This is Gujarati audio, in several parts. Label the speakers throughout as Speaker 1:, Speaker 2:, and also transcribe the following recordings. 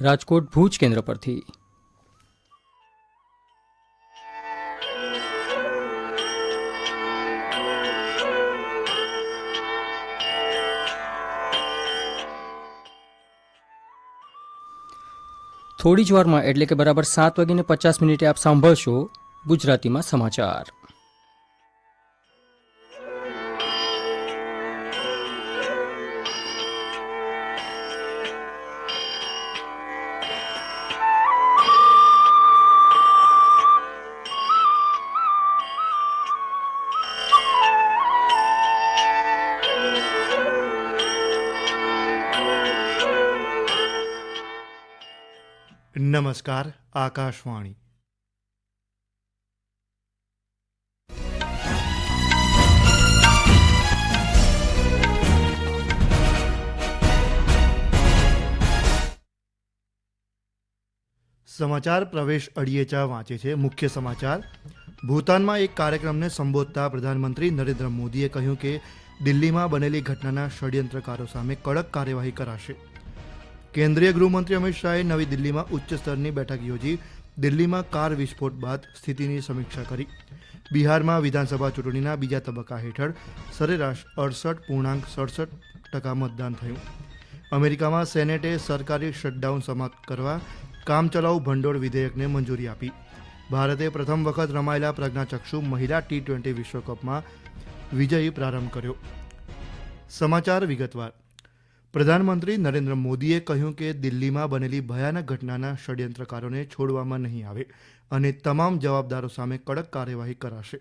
Speaker 1: રાજકોટ ભુજ કેન્દ્ર પરથી. થોડી જ વારમાં એટલે કે બરાબર સાત વાગીને પચાસ મિનિટે આપ સાંભળશો ગુજરાતીમાં સમાચાર.
Speaker 2: નમસ્કાર, આકાશવાણી. સમાચાર પ્રવેશ અડિયેચા વાંચે છે. મુખ્ય સમાચાર. ભૂતાનમાં એક કાર્યક્રમને સંબોધતા પ્રધાનમંત્રી નરેન્દ્ર મોદીએ કહ્યું કે દિલ્હીમાં બનેલી ઘટનાના ષડયંત્રકારો સામે કડક કાર્યવાહી કરાશે. કેન્દ્રીય ગૃહમંત્રી અમિત શાહે નવી દિલ્હીમાં ઉચ્ચ સ્તરની બેઠક યોજી. દિલ્હીમાં કાર વિસ્ફોટ બાદ સ્થિતિની સમીક્ષા કરી. બિહારમાં વિધાનસભા ચૂંટણીના બીજા તબક્કા હેઠળ સરેરાશ અડસઠ પૂર્ણાંક સડસઠ ટકા મતદાન થયું. અમેરિકામાં સેનેટે સરકારી શટડાઉન સમાપ્ત કરવા કામચલાઉ ભંડોળ વિધેયકને મંજૂરી આપી. ભારતે પ્રથમ વખત રમાયેલા પ્રજ્ઞાચક્ષુ મહિલા ટી ટ્વેન્ટી વિશ્વકપમાં વિજયી પ્રારંભ કર્યો. સમાચાર વિગતવાર. પ્રધાનમંત્રી નરેન્દ્ર મોદીએ કહ્યું કે દિલ્હીમાં બનેલી ભયાનક ઘટનાના ષડયંત્રકારોને છોડવામાં નહીં આવે અને તમામ જવાબદારો સામે કડક કાર્યવાહી કરાશે.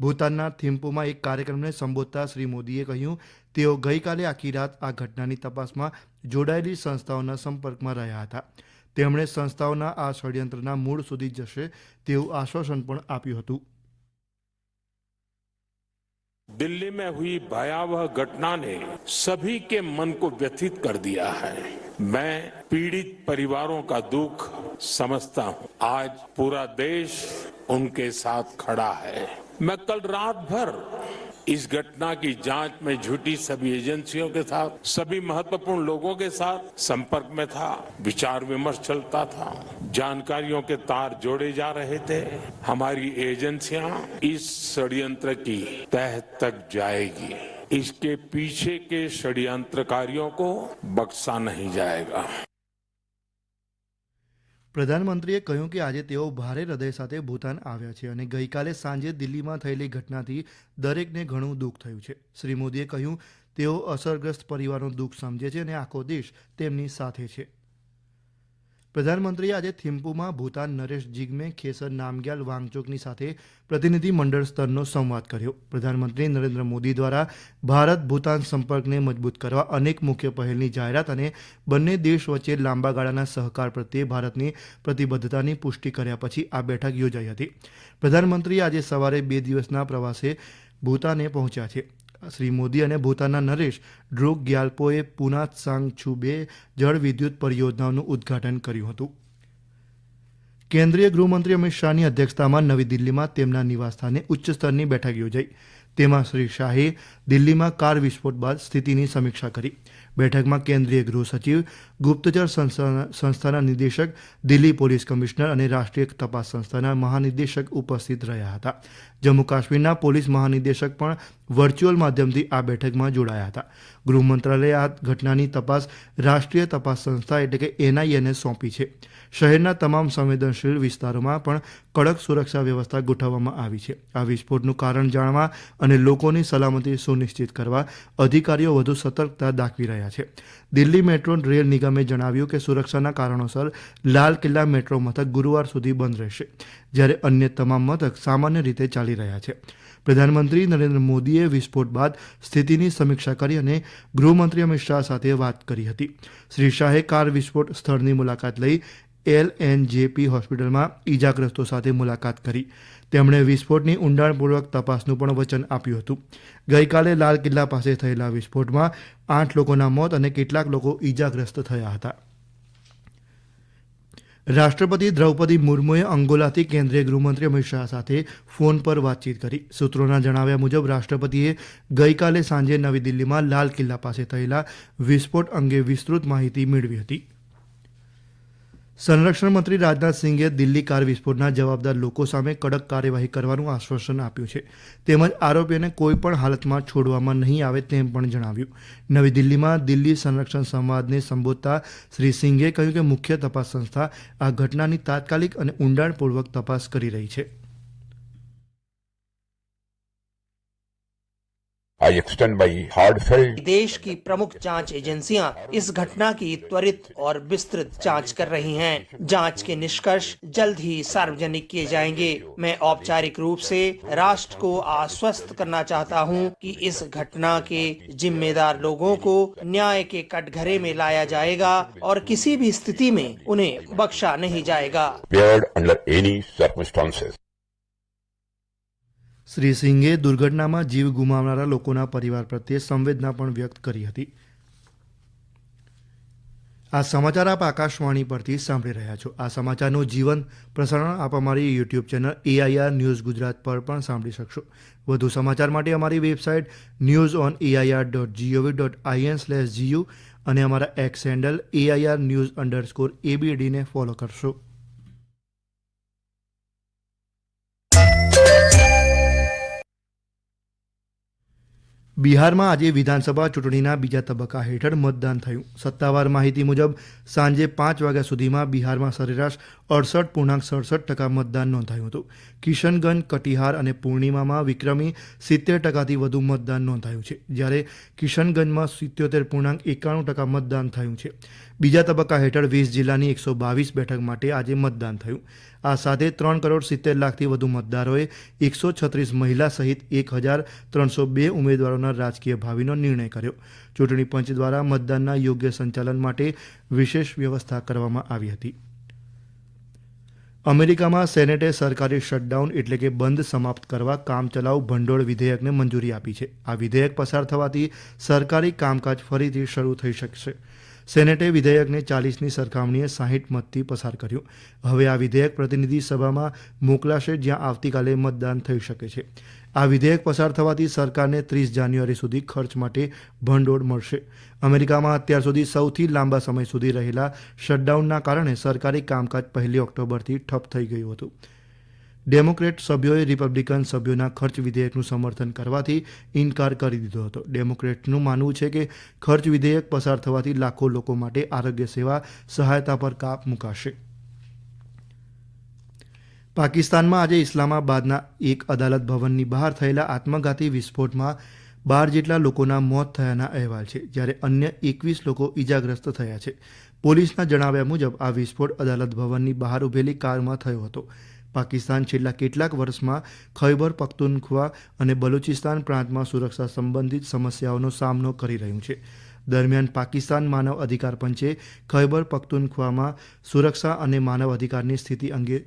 Speaker 2: ભૂતાનના થિમ્પુમાં એક કાર્યક્રમને સંબોધતા શ્રી મોદીએ કહ્યું, તેઓ ગઈકાલે આખી રાત આ ઘટનાની તપાસમાં જોડાયેલી સંસ્થાઓના સંપર્કમાં રહ્યા હતા. તેમણે સંસ્થાઓના આ ષડયંત્રના મૂળ સુધી જશે તેવું આશ્વાસન પણ આપ્યું હતું.
Speaker 3: दिल्ली में हुई भयावह घटना ने सभी के मन को व्यथित कर दिया है। मैं पीड़ित परिवारों का दुख समझता हूँ। आज पूरा देश उनके साथ खड़ा है। मैं कल रात भर इस घटना की जाँच में जुटी सभी एजेंसियों के साथ, सभी महत्वपूर्ण लोगों के साथ संपर्क में था, विचार विमर्श चलता था। जानकारियों के तार जोड़े जा रहे थे हमारी एजेंसियां इस षड्यंत्र की तह तक जाएगी इसके पीछे के षड्यंत्रकारियों को बख्शा नहीं जाएगा
Speaker 2: પ્રધાનમંત્રીએ કહ્યું કે આજે તેઓ ભારે હૃદય સાથે ભૂતાન આવ્યા છે અને ગઈકાલે સાંજે દિલ્હીમાં થયેલી ઘટનાથી દરેકને ઘણું દુઃખ થયું છે શ્રી મોદીએ કહ્યું તેઓ અસરગ્રસ્ત પરિવારનું દુઃખ સમજે છે અને આખો દેશ તેમની સાથે છે પ્રધાનમંત્રીએ આજે થિમ્પુમાં ભૂતાન નરેશ જીગ્મે ખેસર નામગ્યાલ વાંગચોકની સાથે પ્રતિનિધિ મંડળ સ્તરનો સંવાદ કર્યો. પ્રધાનમંત્રી નરેન્દ્ર મોદી દ્વારા ભારત ભૂતાન સંપર્કને મજબૂત કરવા અનેક મુખ્ય પહેલની જાહેરાત અને બંને દેશ વચ્ચે લાંબા ગાળાના સહકાર પ્રત્યે ભારતની પ્રતિબદ્ધતાની પુષ્ટિ કર્યા પછી આ બેઠક યોજાઈ હતી. પ્રધાનમંત્રી આજે સવારે બે દિવસના પ્રવાસે ભૂતાને પહોંચ્યા છે. શ્રી મોદી અને ભૂતાનના નરેશ ડ્રુક ગ્યાલ્પોએ પુના સાંગ છુ બે જળ વિદ્યુત પરિયોજનાઓનું ઉદ્ઘાટન કર્યું હતું. કેન્દ્રીય ગૃહમંત્રી અમિત શાહની અધ્યક્ષતામાં નવી દિલ્હીમાં તેમના નિવાસસ્થાને ઉચ્ચ સ્તરની બેઠક યોજાઈ. તેમાં શ્રી શાહે દિલ્હીમાં કાર વિસ્ફોટ બાદ સ્થિતિની સમીક્ષા કરી. બેઠકમાં કેન્દ્રીય ગૃહ સચિવ, ગુપ્તચર સંસ્થાના નિદેશક, દિલ્હી પોલીસ કમિશનર અને રાષ્ટ્રીય તપાસ સંસ્થાના મહાનિદેશક ઉપસ્થિત રહ્યા હતા. જમ્મુ કાશ્મીરના પોલીસ મહાનિદેશક પણ વર્ચ્યુઅલ માધ્યમથી આ બેઠકમાં જોડાયા હતા. ગૃહ મંત્રાલયે આ ઘટનાની તપાસ રાષ્ટ્રીય તપાસ સંસ્થા એટલે કે એનઆઈએને સોંપી છે. શહેરના તમામ સંવેદનશીલ વિસ્તારોમાં પણ કડક સુરક્ષા વ્યવસ્થા ગોઠવવામાં આવી છે. આ વિસ્ફોટનું કારણ જાણવા અને લોકોની સલામતી સુનિશ્ચિત કરવા અધિકારીઓ વધુ સતર્કતા દાખવી રહ્યા છે. દિલ્હી મેટ્રો રેલ નિગમે જણાવ્યું કે સુરક્ષાના કારણોસર લાલ કિલ્લા મેટ્રો મથક ગુરુવાર સુધી બંધ રહેશે, જ્યારે અન્ય તમામ મથક સામાન્ય રીતે ચાલી રહ્યા છે. પ્રધાનમંત્રી નરેન્દ્ર મોદીએ વિસ્ફોટ બાદ સ્થિતિની સમીક્ષા કરી અને ગૃહમંત્રી અમિત શાહ સાથે વાત કરી હતી. શ્રી શાહે કાર વિસ્ફોટ સ્થળની મુલાકાત લઈ એલ એન જેપી હોસ્પિટલમાં ઈજાગ્રસ્તો સાથે મુલાકાત કરી. તેમણે વિસ્ફોટની ઊંડાણપૂર્વક તપાસનું પણ વચન આપ્યું હતું. ગઈકાલે લાલ કિલ્લા પાસે થયેલા વિસ્ફોટમાં આઠ લોકોના મોત અને કેટલાક લોકો ઈજાગ્રસ્ત થયા હતા. રાષ્ટ્રપતિ દ્રૌપદી મુર્મુએ અંગોલાથી કેન્દ્રીય ગૃહમંત્રી અમિત શાહ સાથે ફોન પર વાતચીત કરી. સૂત્રોના જણાવ્યા મુજબ, રાષ્ટ્રપતિએ ગઈકાલે સાંજે નવી દિલ્હીમાં લાલ કિલ્લા પાસે થયેલા વિસ્ફોટ અંગે વિસ્તૃત માહિતી મેળવી હતી. સંરક્ષણ મંત્રી રાજનાથ સિંઘે દિલ્હી કાર વિસ્ફોટના જવાબદાર લોકો સામે કડક કાર્યવાહી કરવાનું આશ્વાસન આપ્યું છે. તેમજ આરોપીઓને કોઈપણ હાલતમાં છોડવામાં નહીં આવે તેમ પણ જણાવ્યું. નવી દિલ્હીમાં દિલ્હી સંરક્ષણ સંવાદને સંબોધતા શ્રી સિંઘે કહ્યું કે મુખ્ય તપાસ સંસ્થા આ ઘટનાની તાત્કાલિક અને ઊંડાણપૂર્વક તપાસ કરી રહી છે.
Speaker 4: देश की प्रमुख जाँच एजेंसियाँ इस घटना की त्वरित और विस्तृत जाँच कर रही हैं। जाँच के निष्कर्ष जल्द ही सार्वजनिक किए जाएँगे। मैं औपचारिक रूप से राष्ट्र को आश्वस्त करना चाहता हूँ कि इस घटना के जिम्मेदार लोगों को न्याय के कटघरे में लाया जाएगा और किसी भी स्थिति में उन्हें बख्शा नहीं जाएगा।
Speaker 2: શ્રી સિંઘે દુર્ઘટનામાં જીવ ગુમાવનારા લોકોના પરિવાર પ્રત્યે સંવેદના પણ વ્યક્ત કરી હતી. આ સમાચાર આપ આકાશવાણી પરથી સાંભળી રહ્યા છો. આ સમાચારનું જીવન પ્રસારણ આપ અમારી YouTube channel AIR news Gujarat પર પણ સાંભળી શકશો. વધુ સમાચાર માટે અમારી website news on AIR dot gov dot in slash GU અને અમારા X handle AIR news underscore એબીડીને follow કરશો. બિહારમાં આજે વિધાનસભા ચૂંટણીના બીજા તબક્કા હેઠળ મતદાન થયું. સત્તાવાર માહિતી મુજબ સાંજે પાંચ વાગ્યા સુધીમાં બિહારમાં સરેરાશ અડસઠ પૂર્ણાંક સડસઠ ટકા મતદાન નોંધાયું હતું. કિશનગંજ, કટિહાર અને પૂર્ણિમામાં વિક્રમી સિત્તેર ટકાથી વધુ મતદાન નોંધાયું છે, જ્યારે કિશનગંજમાં સિત્યોતેર પૂર્ણાંક એકાણું ટકા મતદાન થયું છે. બીજા તબક્કા હેઠળ વીસ જિલ્લાની એકસો બાવીસ બેઠક માટે આજે મતદાન થયું. આ સાથે ત્રણ કરોડ સિત્તેર લાખથી વધુ મતદારોએ એકસો છત્રીસ મહિલા સહિત એક હજાર ત્રણસો બે ઉમેદવારોના રાજકીય ભાવિનો નિર્ણય કર્યો. ચૂંટણી પંચ દ્વારા મતદાનના યોગ્ય સંચાલન માટે વિશેષ વ્યવસ્થા કરવામાં આવી હતી. અમેરિકામાં સેનેટે સરકારી શટડાઉન એટલે કે બંધ સમાપ્ત કરવા કામચલાઉ ભંડોળ વિધેયકને મંજૂરી આપી છે. આ વિધેયક પસાર થવાથી સરકારી કામકાજ ફરીથી શરૂ થઈ શકશે. સેનેટે વિધેયકને ચાલીસની સરખામણીએ સાહીઠ મતથી પસાર કર્યું. હવે આ વિધેયક પ્રતિનિધિ સભામાં મોકલાશે જ્યાં આવતીકાલે મતદાન થઈ શકે છે. આ વિધેયક પસાર થવાથી સરકારને ત્રીસ જાન્યુઆરી સુધી ખર્ચ માટે ભંડોળ મળશે. અમેરિકામાં અત્યાર સુધી સૌથી લાંબા સમય સુધી રહેલા શટડાઉનના કારણે સરકારી કામકાજ પહેલી ઓક્ટોબરથી ઠપ થઈ ગયું હતું. ડેમોક્રેટ સભ્યોએ રિપબ્લિકન સભ્યોના ખર્ચ વિધેયકનું સમર્થન કરવાથી ઇનકાર કરી દીધો હતો. ડેમોક્રેટનું માનવું છે કે ખર્ચ વિધેયક પસાર થવાથી લાખો લોકો માટે આરોગ્ય સેવા સહાયતા પર કાપ મુકાશે. પાકિસ્તાનમાં આજે ઇસ્લામાબાદના એક અદાલત ભવનની બહાર થયેલા આત્મઘાતી વિસ્ફોટમાં બાર જેટલા લોકોના મોત થયાના અહેવાલ છે, જ્યારે અન્ય એકવીસ લોકો ઇજાગ્રસ્ત થયા છે. પોલીસના જણાવ્યા મુજબ આ વિસ્ફોટ અદાલત ભવનની બહાર ઉભેલી કારમાં થયો હતો. પાકિસ્તાન છેલ્લા કેટલાક વર્ષમાં ખૈબર, પખ્તુનખ્વા અને બલુચિસ્તાન પ્રાંતમાં સુરક્ષા સંબંધિત સમસ્યાઓનો સામનો કરી રહ્યું છે. દરમિયાન પાકિસ્તાન માનવ અધિકાર પંચે ખૈબર, પખ્તુનખ્વામાં સુરક્ષા અને માનવ અધિકારની સ્થિતિ અંગે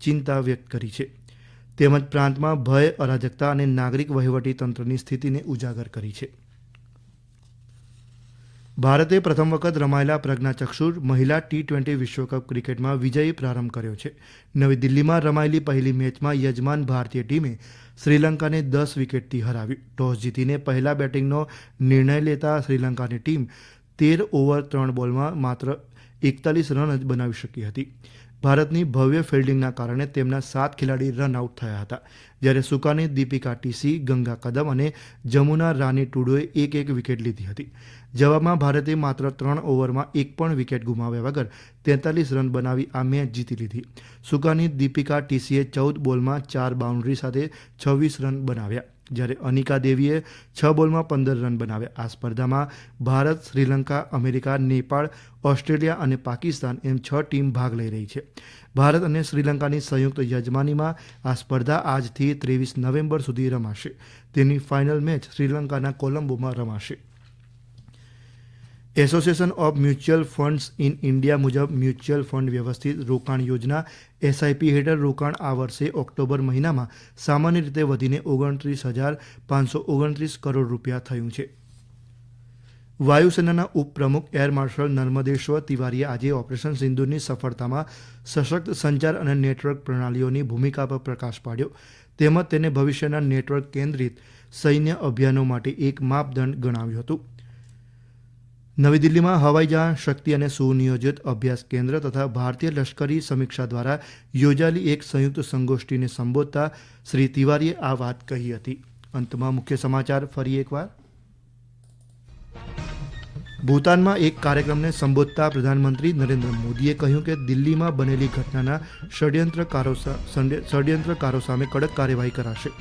Speaker 2: ચિંતા વ્યક્ત કરી છે. તેમજ પ્રાંતમાં ભય, અરાજકતા અને નાગરિક વહીવટી તંત્રની સ્થિતિને ઉજાગર કરી છે. ભારતે પ્રથમ વખત રમાયેલા પ્રજ્ઞાચક્ષુર મહિલા ટી ટ્વેન્ટી વિશ્વકપ ક્રિકેટમાં વિજયી પ્રારંભ કર્યો છે. નવી દિલ્હીમાં રમાયેલી પહેલી મેચમાં યજમાન ભારતીય ટીમે શ્રીલંકાને દસ વિકેટથી હરાવ્યું. ટોસ જીતીને પહેલા બેટિંગનો નિર્ણય લેતા શ્રીલંકાની ટીમ તેર ઓવર ત્રણ બોલમાં માત્ર એકતાલીસ રન જ બનાવી શકી હતી. ભારતની ભવ્ય ફિલ્ડિંગના કારણે તેમના સાત ખેલાડી રન આઉટ થયા હતા. જ્યારે સુકાની, દીપિકા ટીસી, ગંગા કદમ અને જમુના રાની ટુડોએ એક એક વિકેટ લીધી હતી. જવાબમાં ભારતે માત્ર ત્રણ ઓવરમાં એક પણ વિકેટ ગુમાવ્યા વગર તેતાલીસ રન બનાવી આ મેચ જીતી લીધી. સુકાની, દીપિકા ટીસીએ ચૌદ બોલમાં ચાર બાઉન્ડ્રી સાથે છવ્વીસ રન બનાવ્યા. જ્યારે અનિકા દેવીએ છ બોલમાં પંદર રન બનાવ્યા. આ સ્પર્ધામાં ભારત, શ્રીલંકા, અમેરિકા, નેપાળ, ઓસ્ટ્રેલિયા અને પાકિસ્તાન એમ છ ટીમ ભાગ લઈ રહી છે. ભારત અને શ્રીલંકાની સંયુક્ત યજમાનીમાં આ સ્પર્ધા આજથી ત્રેવીસ નવેમ્બર સુધી રમાશે. તેની ફાઇનલ મેચ શ્રીલંકાના કોલંબોમાં રમાશે. Association of mutual funds in India મુજબ મ્યુચ્યુઅલ ફંડ વ્યવસ્થિત રોકાણ યોજના એસઆઈપી હેઠળ રોકાણ આ વર્ષે ઓક્ટોબર મહિનામાં સામાન્ય રીતે વધીને ઓગણત્રીસ હજાર પાંચસો ઓગણત્રીસ કરોડ રૂપિયા થયું છે. વાયુસેનાના ઉપપ્રમુખ એર માર્શલ નર્મદેશ્વર તિવારીએ આજે ઓપરેશન સિંધુની સફળતામાં સશક્ત સંચાર અને નેટવર્ક પ્રણાલીઓની ભૂમિકા પર પ્રકાશ પાડ્યો. તેમજ તેને ભવિષ્યના નેટવર્ક કેન્દ્રિત સૈન્ય અભિયાનો માટે એક માપદંડ ગણાવ્યું હતું. નવી દિલ્હીમાં હવાઈ જહાજ શક્તિ અને સુનિયોજિત અભ્યાસ કેન્દ્ર તથા ભારતીય લશ્કરી સમીક્ષા દ્વારા યોજાયેલી એક સંયુક્ત સંગોષ્ઠીને સંબોધતા શ્રી તિવારીએ આ વાત કહી હતી. અંતમાં મુખ્ય સમાચાર ફરી એકવાર. ભૂતાનમાં એક કાર્યક્રમને સંબોધતા પ્રધાનમંત્રી નરેન્દ્ર મોદીએ કહ્યું કે દિલ્હીમાં બનેલી ઘટનાના ષડયંત્રકારો ષડયંત્રકારો સામે કડક કાર્યવાહી કરાશે.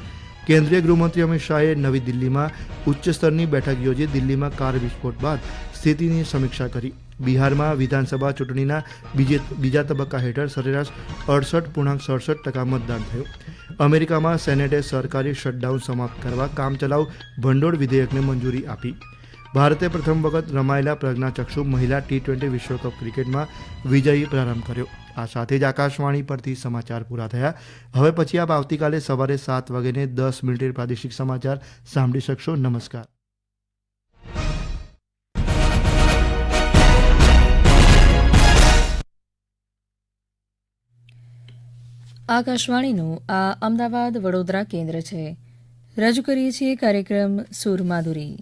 Speaker 2: કેન્દ્રીય ગૃહમંત્રી અમિત શાહે નવી દિલ્હીમાં ઉચ્ચ સ્તરની બેઠક યોજી દિલ્હીમાં કાર વિસ્ફોટ બાદ સ્થિતિની સમીક્ષા કરી. બિહારમાં વિધાનસભા ચૂંટણીના બીજે બીજા તબક્કા હેઠળ સરેરાશ અડસઠ પૂર્ણાંક સડસઠ ટકા મતદાન થયું. અમેરિકામાં સેનેટે સરકારી શટડાઉન સમાપ્ત કરવા કામચલાઉ ભંડોળ વિધેયકને મંજૂરી આપી. ભારતે પ્રથમ વખત રમાયેલા પ્રજ્ઞાચક્ષુ મહિલા ટી ટ્વેન્ટી વિશ્વકપ ક્રિકેટમાં વિજયી પ્રારંભ કર્યો. આ સાથે જ આકાશવાણી પરથી સમાચાર પૂરા થયા. હવે પછી આપ આવતીકાલે સવારે સાત વાગ્યાને દસ મિનિટે પ્રાદેશિક સમાચાર સાંભળી શકશો. નમસ્કાર.
Speaker 5: આકાશવાણીનું આ અમદાવાદ વડોદરા કેન્દ્ર છે. રજૂ કરીએ છીએ કાર્યક્રમ સુરમાધુરી.